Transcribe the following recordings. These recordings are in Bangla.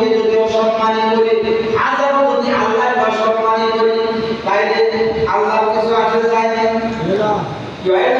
নবীকে যদি অসম্মানী করি আজাব যদি আল্লাহর অসম্মানী করে বাইরে আল্লাহর কিছু আসে যায় না?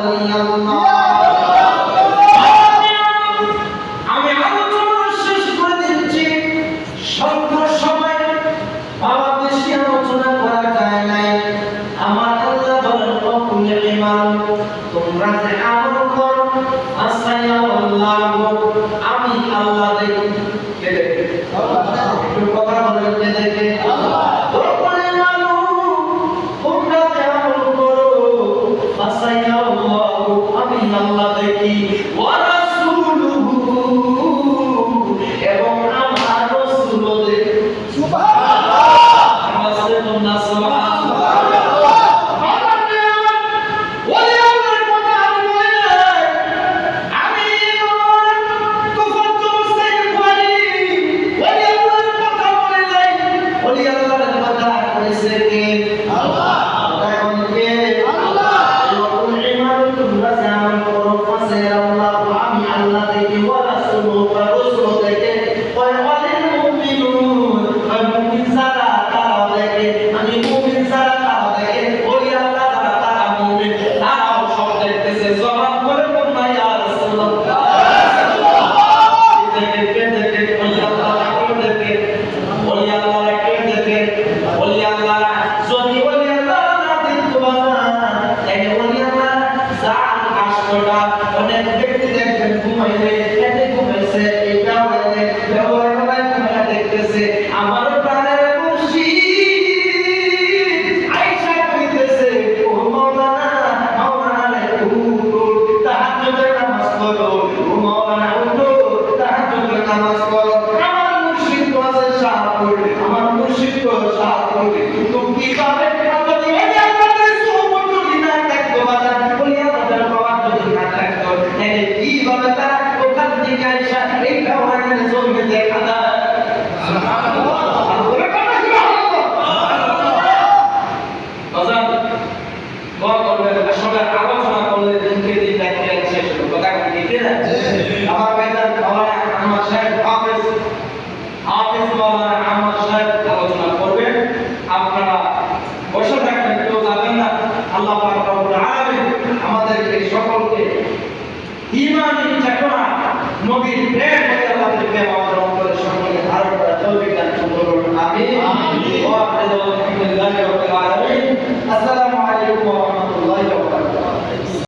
الله desde que আমার ভাইজান মাওলানা আহমদ সাহেব হাফেজ হাফেজ মাওলানা আহমদ সাহেব আলোচনা করবেন। আপনারা বসে থাকবেন কেউ যাবেন না। আল্লাহ রব্বুল আলামিন আমাদেরকে সকলকে ইমানি চেতনা নবীর প্রেম হতে আমাদের প্রেম আমাদের অন্তরে সকলকে ধারণ করা তৌফিক দান করুন। আমিন। আমিন। ওয়া আলহামদুলিল্লাহি রাব্বিল আলামিন। আসসালামু আলাইকুম ওয়া